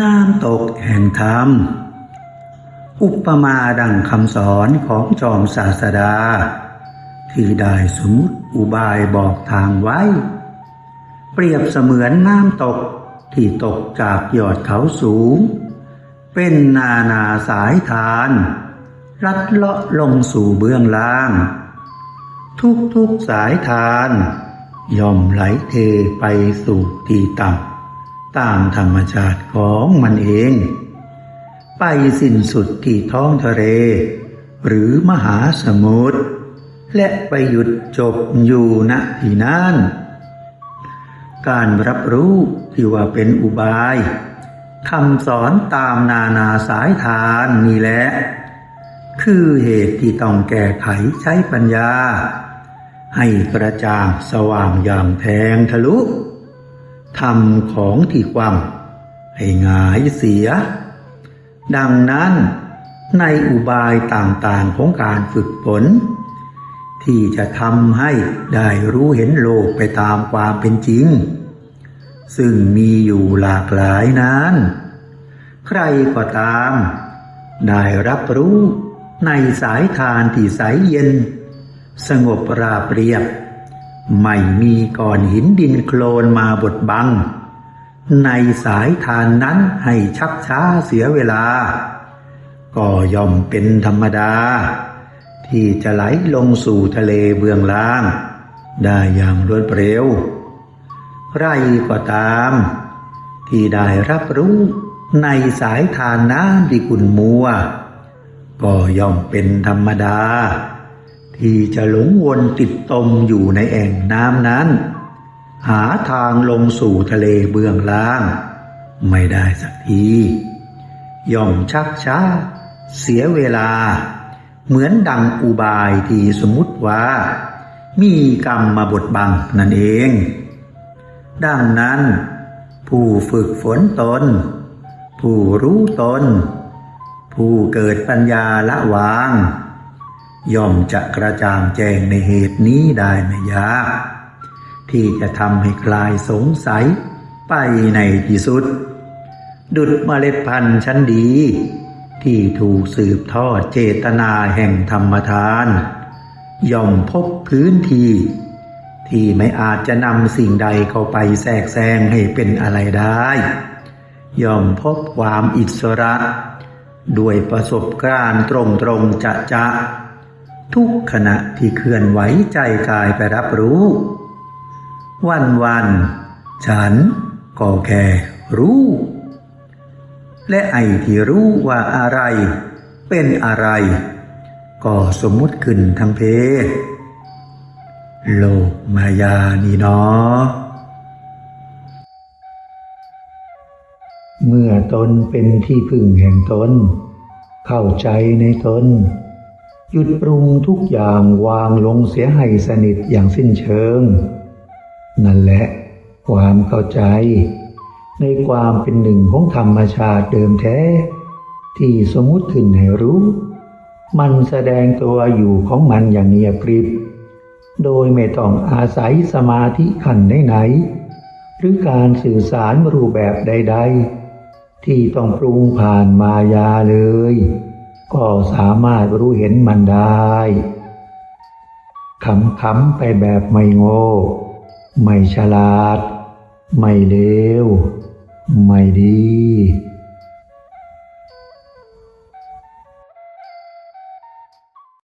น้ำตกแห่งธรรม อุปมาดังคำสอนของจอมศาสดา ที่ได้สมมติอุบายบอกทางไว้ เปรียบเสมือนน้ำตกที่ตกจากยอดเขาสูง เป็นนานาสายทานลัดเลาะลงสู่เบื้องล่าง ทุกๆสายทาน ย่อมไหลเทไปสู่ที่ต่ำ ตามธรรมชาติของมันเอง ไปสิ้นสุดที่ท้องทะเล หรือมหาสมุทรและไปหยุดจบอยู่ณที่นั่นการรับรู้ที่ว่าเป็นอุบายคำสอนตามนานาสายทานนี่แหละ คือเหตุที่ต้องแก้ไขใช้ปัญญา ให้กระจ่างสว่างอย่างแทงทะลุ ทำของที่ความให้หงายเสีย ดังนั้นในอุบายต่างๆของการฝึกฝนที่จะทำให้ได้รู้เห็นโลกไปตามความเป็นจริง ซึ่งมีอยู่หลากหลายนั้น ใครก็ตาม ได้รับรู้ในสายทานที่ใสเย็น สงบราบเรียบ ไม่มีก้อนหินดินโคลนมาบดบัง ในสายทานนั้นให้ชักช้าเสียเวลา ก็ย่อมเป็นธรรมดา ที่จะไหลลงสู่ทะเลเบื้องล่าง ได้อย่างรวดเร็วใครก็ตาม ที่ได้รับรู้ในสายทานน้ำที่ขุ่นมัว ก็ย่อมเป็นธรรมดา ที่จะหลงวนติดตมอยู่ในแอ่งน้ำนั้น หาทางลงสู่ทะเลเบื้องล่าง ไม่ได้สักที ย่อมชักช้า เสียเวลา เหมือนดังอุบายที่สมมุติว่า มีกรรมมาบดบังนั่นเอง ดังนั้น ผู้ฝึกฝนตน ผู้รู้ตน ผู้เกิดปัญญาละวาง ย่อมจะกระจ่างแจ้งในเหตุนี้ได้ไม่ยากที่จะทำให้คลายสงสัยไปในที่สุด ดุดเมล็ดพันธุ์ชั้นดี ที่ถูกสืบทอดเจตนาแห่งธรรมทาน ย่อมพบพื้นที่ ที่ไม่อาจจะนำสิ่งใดเข้าไปแทรกแซงให้เป็นอะไรได้ ย่อมพบความอิสระ ด้วยประสบการณ์ตรงๆจะจะ ทุกขณะที่เคลื่อนไหวใจกายไปรับรู้ วันวัน ฉันก็แค่รู้ และไอ้ที่รู้ว่าอะไร เป็นอะไร ก็สมมุติขึ้นทั้งเพ โลกมายานี่เนาะเมื่อตนเป็นที่พึ่งแห่งตน เข้าใจในตน หยุดปรุงทุกอย่างวางลงเสียให้สนิทอย่างสิ้นเชิง นั่นแหละ ความเข้าใจ ในความเป็นหนึ่งของธรรมชาติเดิมแท้ ที่สมมุติขึ้นให้รู้ มันแสดงตัวอยู่ของมันอย่างเงียบกริบ โดยไม่ต้องอาศัยสมาธิขันไหนๆหรือการสื่อสารรูปแบบใด ๆ ที่ต้องปรุงผ่านมายาเลย ก็สามารถรู้เห็นมันได้ขำๆไปแบบไม่โง่ ไม่ฉลาด ไม่เลว ไม่ดี